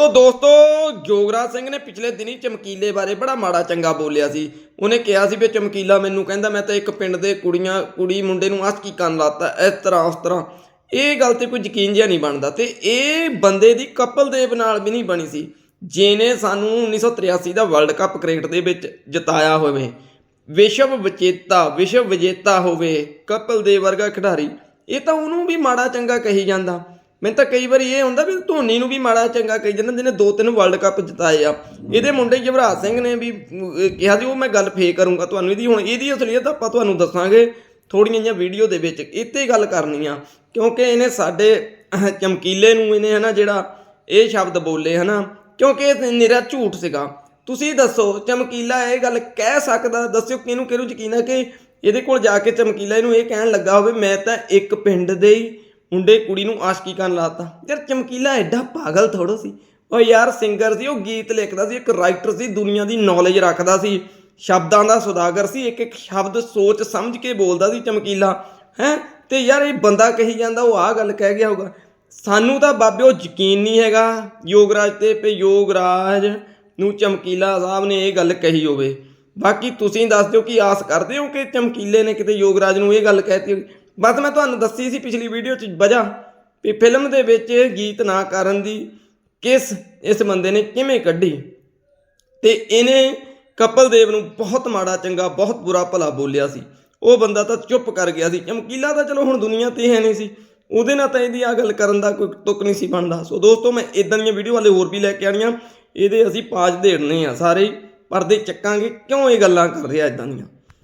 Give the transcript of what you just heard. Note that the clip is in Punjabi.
ਦੋਸਤੋ ਦੋਸਤੋ, ਜੋਗਰਾਜ ਸਿੰਘ ਨੇ ਪਿਛਲੇ ਦਿਨੀ ਚਮਕੀਲੇ ਬਾਰੇ ਬੜਾ ਮਾੜਾ ਚੰਗਾ ਬੋਲਿਆ ਸੀ। ਉਹਨੇ ਕਿਹਾ ਸੀ ਵੀ ਚਮਕੀਲਾ ਮੈਨੂੰ ਕਹਿੰਦਾ, ਮੈਂ ਤਾਂ ਇੱਕ ਪਿੰਡ ਦੇ ਕੁੜੀਆਂ, ਕੁੜੀ ਮੁੰਡੇ ਨੂੰ ਆਸ਼ਕੀ ਕਰਨ ਲਾਤਾ, ਇਸ ਤਰ੍ਹਾਂ, ਉਸ ਤਰ੍ਹਾਂ। ਇਹ ਗੱਲ ਤੇ ਕੋਈ ਯਕੀਨ ਜਿਹਾ ਨਹੀਂ ਬਣਦਾ ਤੇ ਇਹ ਬੰਦੇ ਦੀ ਕਪਲ ਦੇਵ ਨਾਲ ਵੀ ਨਹੀਂ ਬਣੀ ਸੀ, ਜਿਹਨੇ ਸਾਨੂੰ 1983 ਦਾ ਵਰਲਡ ਕੱਪ ਕ੍ਰਿਕਟ ਦੇ ਵਿੱਚ ਜਿਤਾਇਆ ਹੋਵੇ। ਵਿਸ਼ਵ ਵਿਜੇਤਾ ਵਿਸ਼ਵ ਵਿਜੇਤਾ ਹੋਵੇ ਕਪਲ ਦੇਵ ਵਰਗਾ ਖਿਡਾਰੀ, ਇਹ ਤਾਂ ਉਹਨੂੰ ਵੀ ਮਾੜਾ ਚੰਗਾ ਕਹੀ ਜਾਂਦਾ। ਮੈਨੂੰ ਤਾਂ ਕਈ ਵਾਰੀ ਇਹ ਹੁੰਦਾ ਵੀ ਧੋਨੀ ਨੂੰ ਵੀ ਮਾੜਾ ਚੰਗਾ ਕਹੀ ਜਾਂਦਾ, ਜਿਹਨੇ ਦੋ ਤਿੰਨ ਵਰਲਡ ਕੱਪ ਜਿਤਾਏ ਆ। ਇਹਦੇ ਮੁੰਡੇ ਜਵਰਾਜ ਸਿੰਘ ਨੇ ਵੀ ਕਿਹਾ ਸੀ, ਉਹ ਮੈਂ ਗੱਲ ਫੇਰ ਕਰੂੰਗਾ ਤੁਹਾਨੂੰ ਇਹਦੀ, ਹੁਣ ਇਹਦੀ ਅਸਲੀਅਤ ਆਪਾਂ ਤੁਹਾਨੂੰ ਦੱਸਾਂਗੇ ਥੋੜੀਆਂ ਜਿਹੀਆਂ ਵੀਡੀਓ ਦੇ ਵਿੱਚ, ਇੱਥੇ ਗੱਲ ਕਰਨੀ ਆ। ਕਿਉਂਕਿ ਇਹਨੇ ਸਾਡੇ ਚਮਕੀਲੇ ਨੂੰ ਇਹਨੇ ਹਨਾ ਜਿਹੜਾ ਇਹ ਸ਼ਬਦ ਬੋਲੇ ਹਨਾ, ਕਿਉਂਕਿ ਇਹ ਨਿਰਾ ਝੂਠ ਸੀਗਾ। ਤੁਸੀਂ ਦੱਸੋ, ਚਮਕੀਲਾ ਇਹ ਗੱਲ ਕਹਿ ਸਕਦਾ, ਦੱਸਿਓ ਕਿਹਨੂੰ ਕਿਹਨੂੰ ਯਕੀਨ ਹੈ ਕਿ ਇਹਦੇ ਕੋਲ ਜਾ ਕੇ ਚਮਕੀਲਾ ਇਹਨੂੰ ਇਹ ਕਹਿਣ ਲੱਗਾ ਹੋਵੇ, ਮੈਂ ਤਾਂ ਇੱਕ ਪਿੰਡ ਦੇ ਹੀ ਮੁੰਡੇ ਕੁੜੀ ਨੂੰ ਆਸ਼ਕੀ ਕਰਨ ਲਾਤਾ ਯਾਰ ਚਮਕੀਲਾ ਐਡਾ ਪਾਗਲ ਥੋੜੋ ਸੀ। ਉਹ ਯਾਰ ਸਿੰਗਰ ਸੀ, ਉਹ ਗੀਤ ਲਿਖਦਾ ਸੀ, ਇੱਕ ਰਾਈਟਰ ਸੀ, ਦੁਨੀਆ ਦੀ ਨੌਲੇਜ ਰੱਖਦਾ ਸੀ। ਸ਼ਬਦਾਂ ਦਾ ਸੁਦਾਗਰ ਸੀ, ਇੱਕ ਇੱਕ ਸ਼ਬਦ ਸੋਚ ਸਮਝ ਕੇ ਬੋਲਦਾ ਸੀ ਚਮਕੀਲਾ। ਹੈ? ਤੇ ਯਾਰ ਇਹ ਬੰਦਾ ਕਹੀ ਜਾਂਦਾ, ਉਹ ਆਹ ਗੱਲ ਕਹਿ ਗਿਆ ਹੋਊਗਾ। ਸਾਨੂੰ ਤਾਂ ਬਾਬਿਓ ਯਕੀਨ ਨਹੀਂ ਹੈਗਾ, ਯੋਗਰਾਜ ਤੇ ਪੇ ਯੋਗਰਾਜ ਨੂੰ ਚਮਕੀਲਾ ਸਾਹਿਬ ਨੇ ਇਹ ਗੱਲ ਕਹੀ ਹੋਵੇ। ਬਾਕੀ ਤੁਸੀਂ ਦੱਸ ਦਿਓ ਕਿ ਆਸ ਕਰਦੇ ਹੋ ਕਿ ਚਮਕੀਲੇ ਨੇ ਕਿਤੇ ਯੋਗਰਾਜ ਨੂੰ ਇਹ ਗੱਲ ਕਹਿਤੀ ਹੋਵੇ ਬਸ ਮੈਂ ਤੁਹਾਨੂੰ ਦੱਸੀ ਸੀ ਪਿਛਲੀ ਵੀਡੀਓ 'ਚ ਵਜ੍ਹਾ ਵੀ ਫਿਲਮ ਦੇ ਵਿੱਚ ਗੀਤ ਨਾ ਕਰਨ ਦੀ ਕਿਸ ਇਸ ਬੰਦੇ ਨੇ ਕਿਵੇਂ ਕੱਢੀ। ਤੇ ਇਹਨੇ ਕਪਲ ਦੇਵ ਨੂੰ ਬਹੁਤ ਮਾੜਾ, ਚੰਗਾ, ਬਹੁਤ ਬੁਰਾ ਭਲਾ ਬੋਲਿਆ ਸੀ। ਉਹ ਬੰਦਾ ਤਾਂ ਚੁੱਪ ਕਰ ਗਿਆ ਸੀ। ਚਮਕੀਲਾ ਤਾਂ ਚਲੋ ਹੁਣ ਦੁਨੀਆ ਤੇ ਹੈ ਨਹੀਂ ਸੀ। ਉਹਦੇ ਨਾਲ ਤਾਂ ਇਹਦੀ ਆ ਗੱਲ ਕਰਨ ਦਾ ਕੋਈ ਤੁਕ ਨਹੀਂ ਸੀ ਬਣਦਾ। ਸੋ ਦੋਸਤੋ, ਮੈਂ ਇਦਾਂ ਦੀਆਂ ਵੀਡੀਓ ਵਾਲੇ ਹੋਰ ਵੀ ਲੈ ਕੇ ਆਣੀਆਂ ਇਹਦੇ ਅਸੀਂ ਪਾਜ ਦੇੜਨੇ ਆ ਸਾਰੇ। ਪਰਦੇ ਚੱਕਾਂਗੇ। ਕਿਉਂ ਇਹ ਗੱਲਾਂ ਕਰ ਰਿਹਾ ਇਦਾਂ ਦੀਆਂ?